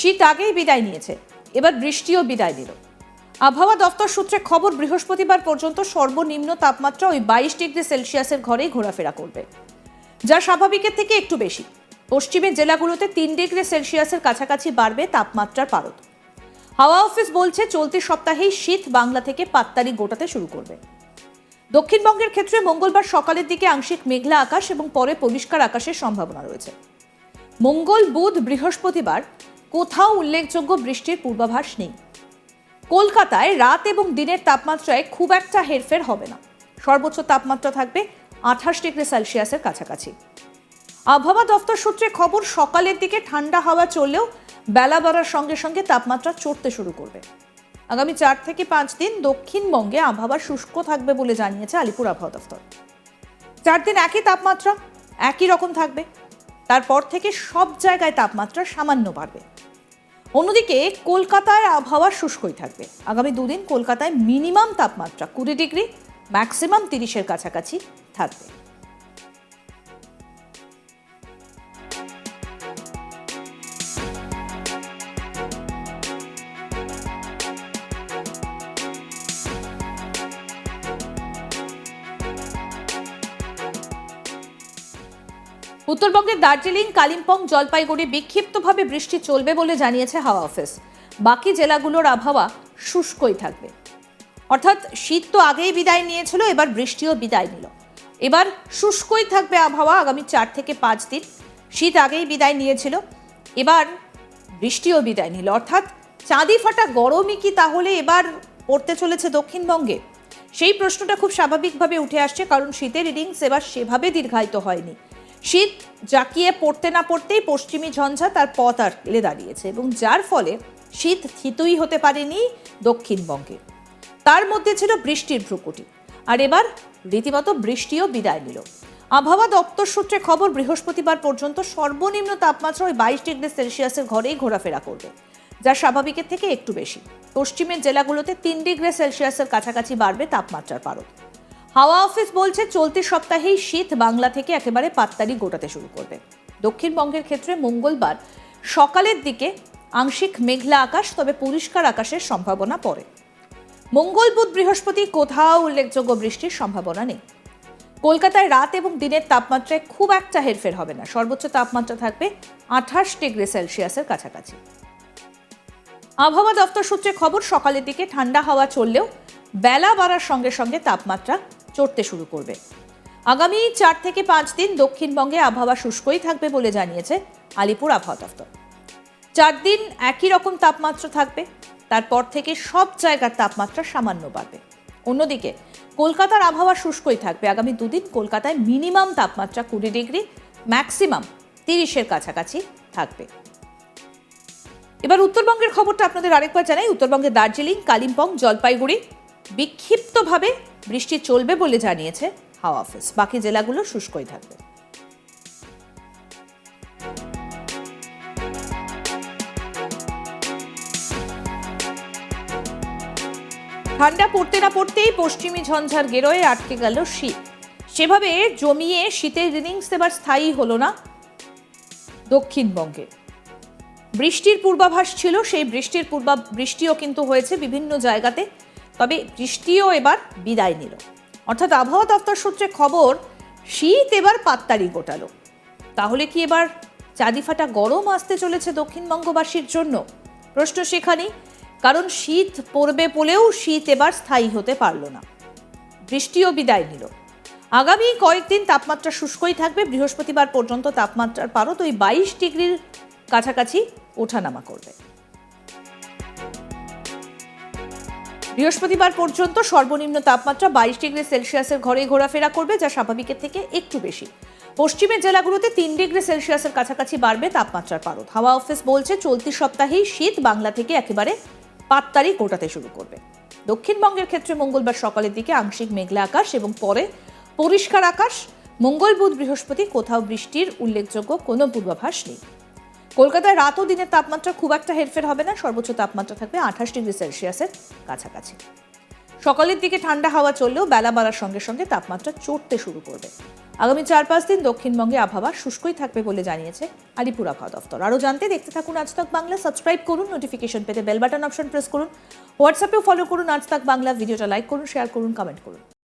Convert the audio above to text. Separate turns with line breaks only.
শীত আগেই বিদায় নিয়েছে। এবার বৃষ্টিও বিদায় নিল। আবহাওয়া দফতর সূত্রে খবর, বৃহস্পতিবার পর্যন্ত সর্বনিম্ন তাপমাত্রা ওই বাইশ ডিগ্রি সেলসিয়াসের ঘরেই ঘোরাফেরা করবে। যা স্বাভাবিকের থেকে একটু বেশি। পশ্চিমের জেলাগুলোতে তিন ডিগ্রি সেলসিয়াসের কাছাকাছি বাড়বে তাপমাত্রার পারদ। হাওয়া অফিস বলছে, চলতি সপ্তাহেই শীত বাংলা থেকে পাত্তারি গোটাতে শুরু করবে। দক্ষিণবঙ্গের ক্ষেত্রে মঙ্গলবার সকালের দিকে আংশিক মেঘলা আকাশ এবং পরে পরিষ্কার আকাশের সম্ভাবনা রয়েছে। মঙ্গল, বুধ, বৃহস্পতিবার কোথাও উল্লেখযোগ্য বৃষ্টির পূর্বাভাস নেই। কলকাতায় রাত এবং দিনের তাপমাত্রায় খুব একটা হেরফের হবে না। সর্বোচ্চ তাপমাত্রা থাকবে আঠাশ ডিগ্রি সেলসিয়াসের কাছাকাছি। আবহাওয়া দফতর সূত্রে খবর, সকালের দিকে ঠান্ডা হাওয়া চললেও বেলা বাড়ার সঙ্গে সঙ্গে তাপমাত্রা চড়তে শুরু করবে। আগামী চার থেকে পাঁচ দিন দক্ষিণবঙ্গে আবহাওয়া শুষ্ক থাকবে বলে জানিয়েছে আলিপুর আবহাওয়া দফতর। চার দিন একই তাপমাত্রা, একই রকম থাকবে। তারপর থেকে সব জায়গায় তাপমাত্রা সামান্য বাড়বে। অন্যদিকে কলকাতায় আবহাওয়া শুষ্কই থাকবে। আগামী দুদিন কলকাতায় মিনিমাম তাপমাত্রা কুড়ি ডিগ্রি, ম্যাক্সিমাম তিরিশের কাছাকাছি থাকবে। উত্তরবঙ্গের দার্জিলিং, কালিম্পং, জলপাইগুড়ি বিক্ষিপ্তভাবে বৃষ্টি চলবে বলে জানিয়েছে হাওয়া অফিস। বাকি জেলাগুলোর আবহাওয়া শুষ্কই থাকবে। অর্থাৎ শীত তো আগেই বিদায় নিয়েছিল, এবার বৃষ্টিও বিদায় নিল। এবার শুষ্কই থাকবে আবহাওয়া আগামী চার থেকে পাঁচ দিন। শীত আগেই বিদায় নিয়েছিল, এবার বৃষ্টিও বিদায় নিল। অর্থাৎ চাঁদি ফাটা গরমই কি তাহলে এবার পড়তে চলেছে দক্ষিণবঙ্গে? সেই প্রশ্নটা খুব স্বাভাবিকভাবে উঠে আসছে, কারণ শীতের রিডিংস এবার সেভাবে দীর্ঘায়িত হয়নি। শীত জাকিয়ে পড়তে না পড়তেই পশ্চিমী ঝঞ্ঝা তার পথ আটকে দাঁড়িয়েছে এবং যার ফলে শীত থিতুই হতে পারেনি দক্ষিণবঙ্গে। তার মধ্যে ছিল বৃষ্টির ভ্রুকুটি। আর এবার রীতিমতো বৃষ্টিও বিদায় নিল। আবহাওয়া দপ্তর সূত্রে খবর, বৃহস্পতিবার পর্যন্ত সর্বনিম্ন তাপমাত্রা ওই বাইশ ডিগ্রি সেলসিয়াসের ঘরেই ঘোরাফেরা করবে, যা স্বাভাবিকের থেকে একটু বেশি। পশ্চিমের জেলাগুলোতে তিন ডিগ্রি সেলসিয়াসের কাছাকাছি বাড়বে তাপমাত্রার পারদ। হাওয়া অফিস বলছে চলতি সপ্তাহেই শীত বাংলা থেকে একেবারে পাত্তারি গোটাতে শুরু করবে। দক্ষিণবঙ্গের ক্ষেত্রে মঙ্গলবার সকালের দিকে আংশিক মেঘলা আকাশ, তবে পরিষ্কার আকাশের সম্ভাবনা পড়ে। মঙ্গল বুধ বৃহস্পতি কোথাও উল্লেখযোগ্য বৃষ্টির সম্ভাবনা নেই। কলকাতায় রাত এবং দিনের তাপমাত্রায় খুব একটা হেরফের হবে না। সর্বোচ্চ তাপমাত্রা থাকবে আঠাশ ডিগ্রি সেলসিয়াসের কাছাকাছি। আবহাওয়া দপ্তর সূত্রে খবর, সকালের দিকে ঠান্ডা হাওয়া চললেও বেলা বাড়ার সঙ্গে সঙ্গে তাপমাত্রা চড়তে শুরু করবে। আগামী চার থেকে পাঁচ দিন দক্ষিণবঙ্গে আবহাওয়া শুষ্কই থাকবে বলে জানিয়েছে আলিপুর আবহাওয়া দপ্তর। চার দিন একই রকম তাপমাত্রা থাকবে, তারপর থেকে সব জায়গার তাপমাত্রা সামান্য বাড়বে। অন্যদিকে, কলকাতার আবহাওয়া শুষ্কই থাকবে। আগামী দুদিন কলকাতায় মিনিমাম তাপমাত্রা কুড়ি ডিগ্রি, ম্যাক্সিমাম তিরিশের কাছাকাছি থাকবে। এবার উত্তরবঙ্গের খবরটা আপনাদের আরেকবার জানাই। উত্তরবঙ্গের দার্জিলিং, কালিম্পং, জলপাইগুড়ি বিক্ষিপ্তভাবে বৃষ্টি চলবে বলে জানিয়েছে হাওয়া অফিস। বাকি জেলাগুলো শুষ্কই থাকবে। ঠান্ডা পড়তে না পড়তেই পশ্চিমী ঝঞ্ঝার গেরোয় আটকে গেল শীত। সেভাবে জমিয়ে শীতের ইনিংস এবার স্থায়ী হলো না দক্ষিণবঙ্গে। বৃষ্টির পূর্বাভাস ছিল, সেই বৃষ্টির পূর্বা, বৃষ্টিও কিন্তু হয়েছে বিভিন্ন জায়গাতে। তবে বৃষ্টিও এবার বিদায় নিল। অর্থাৎ আবহাওয়া দপ্তর সূত্রে খবর, শীত এবার পাত্তারি গোটালো। তাহলে কি এবার চাঁদি ফাটা গরম আসতে চলেছে দক্ষিণবঙ্গবাসীর জন্য? প্রশ্ন সেখানেই, কারণ শীত পড়বে বলেও শীত এবার স্থায়ী হতে পারল না। বৃষ্টিও বিদায় নিল। আগামী কয়েকদিন তাপমাত্রা শুষ্কই থাকবে, বৃহস্পতিবার পর্যন্ত তাপমাত্রার পারত ওই বাইশ ডিগ্রির কাছাকাছি ওঠানামা করবে। বৃহস্পতিবার পর্যন্ত সর্বনিম্ন তাপমাত্রা বাইশ ডিগ্রি সেলসিয়াসের ঘরে ঘোরাফেরা করবে, যা স্বাভাবিকের থেকে একটু বেশি। পশ্চিমের জেলাগুলোতে তিন ডিগ্রি সেলসিয়াসের কাছাকাছি বাড়বে তাপমাত্রার পারদ। হাওয়া অফিস বলছে, চলতি সপ্তাহেই শীত বাংলা থেকে একেবারে পাত্তারি গোটাতে শুরু করবে। দক্ষিণবঙ্গের ক্ষেত্রে মঙ্গলবার সকালের দিকে আংশিক মেঘলা আকাশ এবং পরে পরিষ্কার আকাশ। মঙ্গল বুধ বৃহস্পতি, কোথাও বৃষ্টির উল্লেখযোগ্য কোনো পূর্বাভাস নেই। কলকাতায় রাত ও দিনের তাপমাত্রা খুব একটা হেরফের হবে না, সর্বোচ্চ তাপমাত্রা থাকবে আঠাশ ডিগ্রি সেলসিয়াসের কাছাকাছি। সকালের দিকে ঠান্ডা হাওয়া চললেও বেলা বাড়ার সঙ্গে সঙ্গে তাপমাত্রা চড়তে শুরু করবে। আগামী চার পাঁচ দিন দক্ষিণবঙ্গে আবহাওয়া শুষ্কই থাকবে বলে জানিয়েছে আলিপুর আবহাওয়া দফতর। আরও জানতে দেখতে থাকুন আজ তাক বাংলা, সাবস্ক্রাইব করুন, নোটিফিকেশন পেতে বেল বাটন অপশন প্রেস করুন। হোয়াটসঅ্যাপেও ফলো করুন আজ তাক বাংলা, ভিডিওটা লাইক করুন, শেয়ার করুন, কমেন্ট করুন।